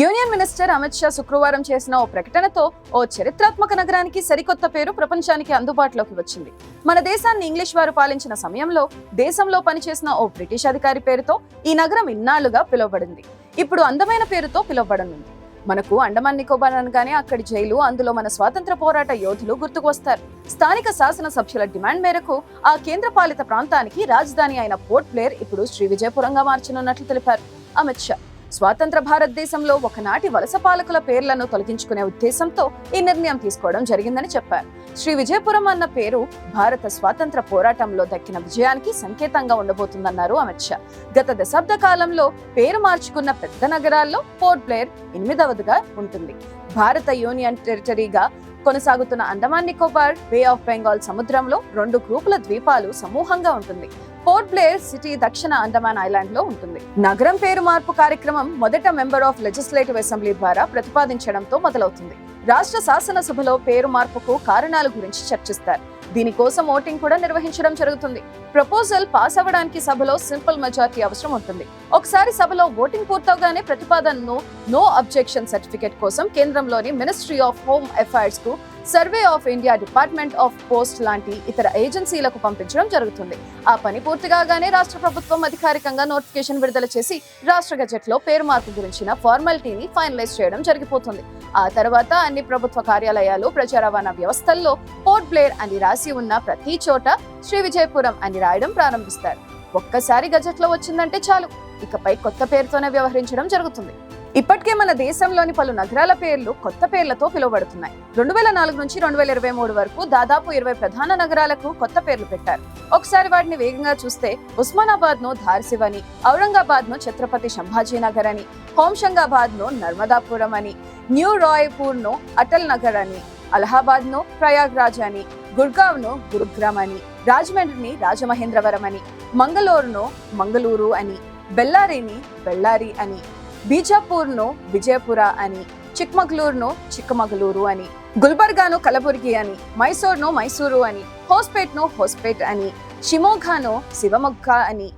Union minister Amit Shah శుక్రవారం చేసిన ఓ ప్రకటనతో ఓ చరిత్రాత్మక నగరానికి సరికొత్త పేరు ప్రపంచానికి అందుబాటులోకి వచ్చింది. మన దేశాన్ని ఇంగ్లీష్ వారు పాలించిన సమయంలో దేశంలో పనిచేసిన ఓ బ్రిటిష్ అధికారి పేరుతో ఈ నగరం ఇన్నాళ్ళుగా పిలువబడింది. ఇప్పుడు అందమైన పేరుతో పిలువబడనుంది. మనకు అండమాన్ నికోబార్ అనగానే అక్కడి జైలు అందులో మన స్వాతంత్ర పోరాట యోధులు గుర్తుకు వస్తారు స్థానిక శాసన సభ్యుల డిమాండ్ మేరకు ఆ కేంద్రపాలిత ప్రాంతానికి రాజధాని అయిన పోర్ట్ బ్లేర్ ఇప్పుడు శ్రీ విజయపురంగా మార్చనున్నట్లు తెలిపారు. అమిత్ షా స్వాతంత్ర భారతదేశంలో ఒకనాటి వలస పాలకుల పేర్లను తొలగించుకునే ఉద్దేశంతో ఈ నిర్ణయం తీసుకోవడం జరిగిందని చెప్పారు. శ్రీ విజయపురం అన్న పేరు భారత స్వాతంత్ర పోరాటంలో దక్కిన విజయానికి సంకేతంగా ఉండబోతుందన్నారు అమిత్ షా. గత దశాబ్ద కాలంలో పేరు మార్చుకున్న పెద్ద నగరాల్లో పోర్ట్ బ్లేర్ ఎనిమిదవదిగా ఉంటుంది. భారత యూనియన్ టెరిటరీగా కొనసాగుతున్న అండమాన్ నికోబార్ బే ఆఫ్ బెంగాల్ సముద్రంలో రెండు గ్రూపుల ద్వీపాలు సమూహంగా ఉంటుంది. పోర్ట్ బ్లేర్ సిటీ దక్షిణ అండమాన్ ఐలాండ్లో ఉంటుంది. నగరం పేరు మార్పు కార్యక్రమం మొదట మెంబర్ ఆఫ్ లెజిస్లేటివ్ అసెంబ్లీ ద్వారా ప్రతిపాదించడంతో మొదలవుతుంది. రాష్ట్ర శాసనసభలో పేరు మార్పుకు కారణాల గురించి చర్చిస్తారు. దీనికోసం ఓటింగ్ కూడా నిర్వహించడం జరుగుతుంది. ప్రపోజల్ పాస్ అవ్వడానికి సభలో సింపుల్ మెజారిటీ అవసరం ఉంటుంది. ఒకసారి సభలో ఓటింగ్ పూర్తవగానే ప్రతిపాదనను నో అబ్జెక్షన్ సర్టిఫికేట్ కోసం కేంద్రంలోని ministry of home అఫైర్స్కు survey of India department of post లాంటి ఇతర ఏజెన్సీలకు పంపించడం జరుగుతుంది. ఆ పని పూర్తి కాగానే రాష్ట్ర ప్రభుత్వం అధికారికంగా నోటిఫికేషన్ విడుదల చేసి రాష్ట్ర గజెట్లో పేరు మార్పు గురించిన ఫార్మాలిటీని ఫైనలైజ్ చేయడం జరిగిపోతుంది. ఆ తర్వాత అన్ని ప్రభుత్వ కార్యాలయాలు ప్రజా రవాణా వ్యవస్థల్లో పోర్ట్ బ్లేర్ అని రాసి ఉన్న ప్రతి చోట శ్రీ విజయపురం అని రాయడం ప్రారంభిస్తారు. ఒక్కసారి గజెట్లో వచ్చిందంటే చాలు. ఇకపై కొత్త పేరుతోనే వ్యవహరించడం జరుగుతుంది. ఇప్పటికే మన దేశంలోని పలు నగరాల పేర్లు కొత్త పేర్లతో పిలువబడుతున్నాయి. రెండు వేల నాలుగు నుంచి రెండు వేల ఇరవై మూడు వరకు దాదాపు ఇరవై ప్రధాన నగరాలకు కొత్త పేర్లు పెట్టారు. ఒకసారి వాటిని వేగంగా చూస్తే ఉస్మానాబాద్ను ధార్సివ్ అని ఔరంగాబాద్ను ఛత్రపతి సంభాజీనగర్ అని హోంషంగాబాద్ను నర్మదాపురం అని న్యూ రాయ్పూర్ను అటల్ నగర్ అని అలహాబాద్ను ప్రయాగ్రాజ్ అని గుర్గావ్ను గురుగ్రామ్ అని రాజమండ్రిని రాజమహేంద్రవరం అని మంగళూరును మంగళూరు అని బెల్లారిని బెల్లారి అని బీజాపూర్ను విజయపుర అని చిక్మగళూరును చిక్కమగళూరు అని గుల్బర్గాను కలబుర్గి అని మైసూర్ను మైసూరు అని హోస్పేట్ను హోస్పేట్ అని షిమోఘాను శివమొగ్గ అని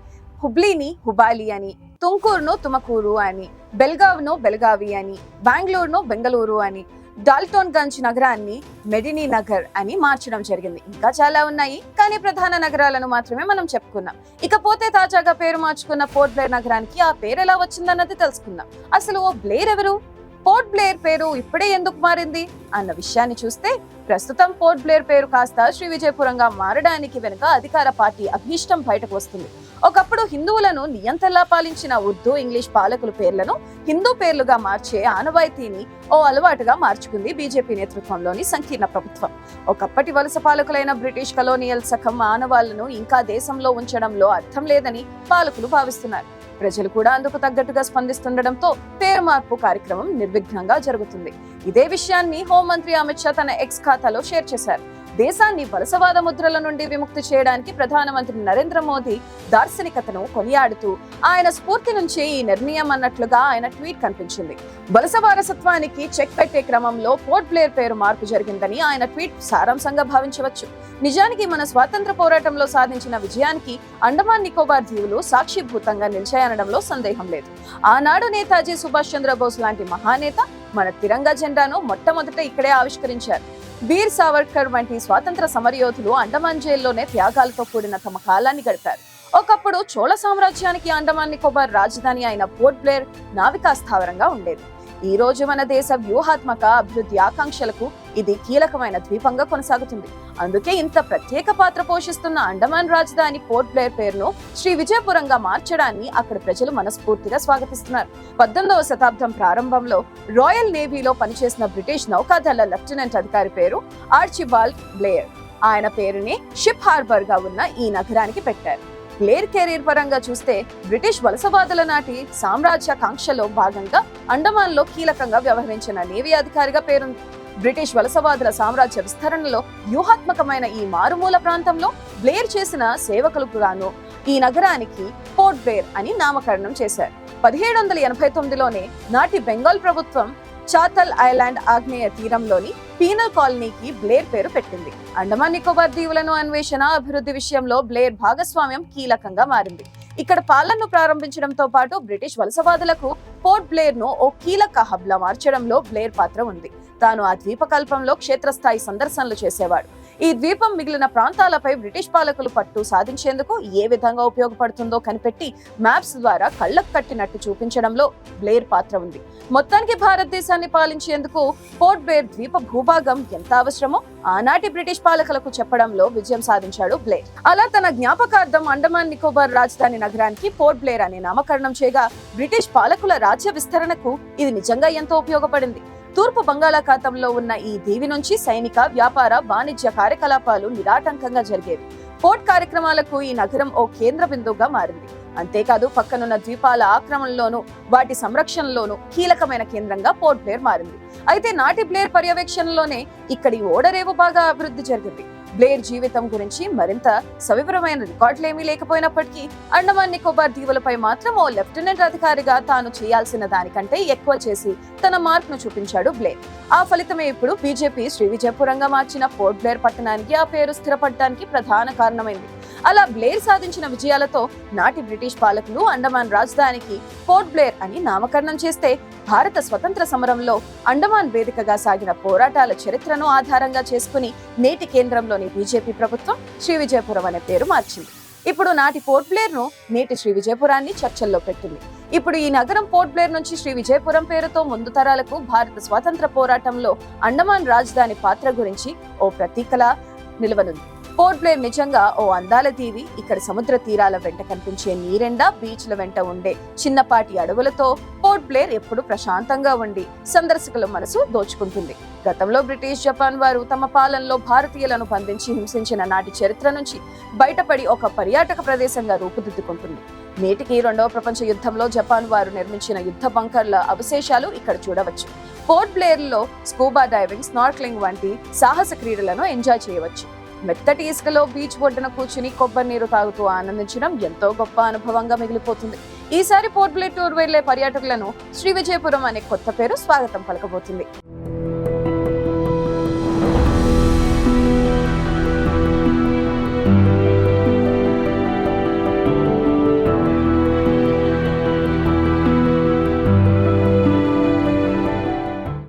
హుబ్లీని హుబాలి అని తుంకూరును తుమకూరు అని బెల్గావ్ను బెల్గావి అని బెంగళూరును బెంగళూరు అని డాల్టోన్ గంజ్ నగరాన్ని మెడినీ నగర్ అని మార్చడం జరిగింది. ఇంకా చాలా ఉన్నాయి కానీ ప్రధాన నగరాలను మాత్రమే మనం చెప్పుకున్నాం. ఇకపోతే తాజాగా పేరు మార్చుకున్న పోర్ట్ బ్లేర్ నగరానికి ఆ పేరు ఎలా వచ్చిందన్నది తెలుసుకుందాం. అసలు ఓ బ్లేర్ ఎవరు? పోర్ట్ బ్లేయర్ పేరు ఇప్పుడే ఎందుకు మారింది అన్న విషయాన్ని చూస్తే ప్రస్తుతం పోర్ట్ బ్లేయర్ పేరు కాస్త శ్రీ విజయపురంగా మారడానికి వెనుక అధికార పార్టీ అభీష్టం బయటకు వస్తుంది. ఒకప్పుడు హిందువులను నియంతలా పాలించిన ఉర్దూ ఇంగ్లీష్ పాలకుల పేర్లను హిందూ పేర్లుగా మార్చే ఆనవాయితీని ఓ అలవాటుగా మార్చుకుంది బీజేపీ నేతృత్వంలోని సంకీర్ణ ప్రభుత్వం. ఒకప్పటి వలస పాలకులైన బ్రిటిష్ కలోనియల్ సఖం ఆనవాళ్ళను ఇంకా దేశంలో ఉంచడంలో అర్థం లేదని పాలకులు భావిస్తున్నారు. ప్రజలు కూడా అందుకు తగ్గట్టుగా స్పందిస్తుండటంతో పేరు మార్పు కార్యక్రమం నిర్విఘ్నంగా జరుగుతుంది. ఇదే విషయాన్ని హోంమంత్రి అమిత్ షా తన ఎక్స్ ఖాతాలో షేర్ చేశారు. దేశాన్ని వలసవాద ముద్రల నుండి విముక్తి చేయడానికి ప్రధానమంత్రి నరేంద్ర మోదీ దార్శనికతను కొనియాడుతూ ఆయన స్ఫూర్తి నుంచి ఈ నిర్ణయం అన్నట్లుగా ఆయన ట్వీట్ కనిపించింది. వలస వారసత్వానికి చెక్ పెట్టే క్రమంలో పోర్ట్ బ్లేర్ పేరు మార్పు జరిగిందని ఆయన ట్వీట్ సారాంశంగా భావించవచ్చు. నిజానికి మన స్వాతంత్ర పోరాటంలో సాధించిన విజయానికి అండమాన్ నికోబార్ దీవులు సాక్షిభూతంగా నిలిచాయనడంలో సందేహం లేదు. ఆనాడు నేతాజీ సుభాష్ చంద్రబోస్ లాంటి మహానేత మన తిరంగా జెండాను మొట్టమొదట ఇక్కడే ఆవిష్కరించారు. వీర్ సావర్కర్ వంటి స్వాతంత్ర సమరయోధులు అండమాన్ జైల్లోనే త్యాగాలతో కూడిన తమ కాలాన్ని గడిపారు. ఒకప్పుడు చోళ సామ్రాజ్యానికి అండమాన్ నికోబార్ రాజధాని అయిన పోర్ట్ బ్లేర్ నావికా స్థావరంగా ఉండేది. ఈ రోజు మన దేశ వ్యూహాత్మక అభివృద్ధి ఆకాంక్షలకు ఇది కీలకమైన ద్వీపంగా కొనసాగుతుంది. అందుకే ఇంత ప్రత్యేక పాత్ర పోషిస్తున్న అండమాన్ రాజధాని పోర్ట్ బ్లేర్ పేరును శ్రీ విజయపురంగా మార్చడాన్ని అక్కడ ప్రజలు మనస్ఫూర్తిగా స్వాగతిస్తున్నారు. పద్దెనిమిదవ శతాబ్దం ప్రారంభంలో రాయల్ నేవీలో పనిచేసిన బ్రిటిష్ నౌకాదళ లెఫ్టినెంట్ అధికారి పేరు ఆర్చిబాల్డ్ బ్లేయర్. ఆయన పేరుని షిప్ హార్బర్గా ఉన్న ఈ నగరానికి పెట్టారు. బ్లేర్ కెరీర్ పరంగా చూస్తే బ్రిటిష్ వలసవాదుల నాటి సామ్రాజ్య కాంక్షలో భాగంగా అండమాన్లో కీలకంగా వ్యవహరించిన నేవీ అధికారిగా పేరుంది. బ్రిటిష్ వలసవాదుల సామ్రాజ్య విస్తరణలో వ్యూహాత్మకమైన ఈ మారుమూల ప్రాంతంలో బ్లేర్ చేసిన సేవకులకు గాను ఈ నగరానికి పోర్ట్ బ్లేర్ అని నామకరణం చేశారు. పదిహేడు వందల ఎనభై తొమ్మిదిలోనే నాటి బెంగాల్ ప్రభుత్వం చాతల్ ఐలాండ్ ఆగ్నేయ తీరంలోని పీనల్ కాలనీకి బ్లేర్ పేరు పెట్టింది. అండమాన్ నికోబార్ దీవులను అన్వేషణ అభివృద్ధి విషయంలో బ్లేర్ భాగస్వామ్యం కీలకంగా మారింది. ఇక్కడ పాలనను ప్రారంభించడంతో పాటు బ్రిటిష్ వలసవాదులకు పోర్ట్ బ్లేర్ను ఓ కీలక హబ్లా మార్చడంలో బ్లేర్ పాత్ర ఉంది. తాను ఆ ద్వీపకల్పంలో క్షేత్రస్థాయి సందర్శనలు చేసేవాడు. ఈ ద్వీపం మిగిలిన ప్రాంతాలపై బ్రిటిష్ పాలకులు పట్టు సాధించేందుకు ఏ విధంగా ఉపయోగపడుతుందో కనిపెట్టి మ్యాప్స్ ద్వారా కళ్ళకు కట్టినట్టు చూపించడంలో బ్లేర్ పాత్ర ఉంది. మొత్తానికి భారతదేశాన్ని పాలించేందుకు పోర్ట్ బ్లేర్ ద్వీప భూభాగం ఎంత అవసరమో ఆనాటి బ్రిటిష్ పాలకులకు చెప్పడంలో విజయం సాధించాడు బ్లేర్. అలా తన జ్ఞాపకార్థం అండమాన్ నికోబార్ రాజధాని నగరానికి పోర్ట్ బ్లేర్ అనే నామకరణం చేయగా బ్రిటిష్ పాలకుల రాజ్య విస్తరణకు ఇది నిజంగా ఎంతో ఉపయోగపడింది. తూర్పు బంగాళాఖాతంలో ఉన్న ఈ దీవి నుంచి సైనిక వ్యాపార వాణిజ్య కార్యకలాపాలు నిరాటంకంగా జరిగేవి. పోర్ట్ కార్యక్రమాలకు ఈ నగరం ఓ కేంద్ర బిందువుగా మారింది. అంతేకాదు పక్కనున్న ద్వీపాల ఆక్రమణలోనూ వాటి సంరక్షణలోనూ కీలకమైన కేంద్రంగా పోర్ట్ బ్లేర్ మారింది. అయితే నాటి బ్లేర్ పర్యవేక్షణలోనే ఇక్కడి ఓడరేవు బాగా అభివృద్ధి జరిగింది. బ్లేర్ జీవితం గురించి మరింత సవివరమైన రికార్డులేమీ లేకపోయినప్పటికీ అండమాన్ నికోబార్ దీవులపై మాత్రం ఓ లెఫ్టినెంట్ అధికారిగా తాను చేయాల్సిన దానికంటే ఎక్కువ చేసి తన మార్క్ను చూపించాడు బ్లేర్. ఆ ఫలితమే ఇప్పుడు బీజేపీ శ్రీ విజయపురంగా మార్చిన పోర్ట్ బ్లేర్ పట్టణానికి ఆ పేరు స్థిరపడటానికి ప్రధాన కారణమైంది. అలా బ్లేర్ సాధించిన విజయాలతో నాటి బ్రిటిష్ పాలకులు అండమాన్ రాజధానికి పోర్ట్ బ్లేర్ అని నామకరణం చేస్తే భారత స్వతంత్ర సమరంలో అండమాన్ వేదికగా సాగిన పోరాటాల చరిత్రను ఆధారంగా చేసుకుని నేటి కేంద్రంలోని బీజేపీ ప్రభుత్వం శ్రీ విజయపురం అనే పేరు మార్చింది. ఇప్పుడు నాటి పోర్ట్ బ్లేర్ను నేటి శ్రీ విజయపురాన్ని చర్చల్లో పెట్టింది. ఇప్పుడు ఈ నగరం పోర్ట్ బ్లేర్ నుంచి శ్రీ విజయపురం పేరుతో ముందు తరాలకు భారత స్వాతంత్ర పోరాటంలో అండమాన్ రాజధాని పాత్ర గురించి ఓ ప్రతీకలా నిలవనుంది. పోర్ట్ బ్లేర్ నిజంగా ఓ అందాల దీవి. ఇక్కడ సముద్ర తీరాల వెంట కనిపించే నీరెండా బీచ్ల వెంట ఉండే చిన్నపాటి అడవులతో పోర్ట్ బ్లేర్ ఎప్పుడు ప్రశాంతంగా ఉండి సందర్శకుల మనసు దోచుకుంటుంది. గతంలో బ్రిటిష్ జపాన్ వారు తమ పాలనలో భారతీయులను బంధించి హింసించిన నాటి చరిత్ర నుంచి బయటపడి ఒక పర్యాటక ప్రదేశంగా రూపుదిద్దుకుంటుంది. నేటికి రెండవ ప్రపంచ యుద్ధంలో జపాన్ వారు నిర్మించిన యుద్ధ బంకర్ల అవశేషాలు ఇక్కడ చూడవచ్చు. పోర్ట్ ప్లేయర్లో స్కూబా డైవింగ్ స్నార్క్లింగ్ వంటి సాహస క్రీడలను ఎంజాయ్ చేయవచ్చు. మెత్తటి ఇసుకలో బీచ్ ఒడ్డున కూర్చుని కొబ్బరి నీరు తాగుతూ ఆనందించడం ఎంతో గొప్ప అనుభవంగా మిగిలిపోతుంది. ఈసారి పోర్ట్ టూర్ వెళ్ళే పర్యాటకులను శ్రీ విజయపురం అనే కొత్త పేరు స్వాగతం పలకబోతుంది.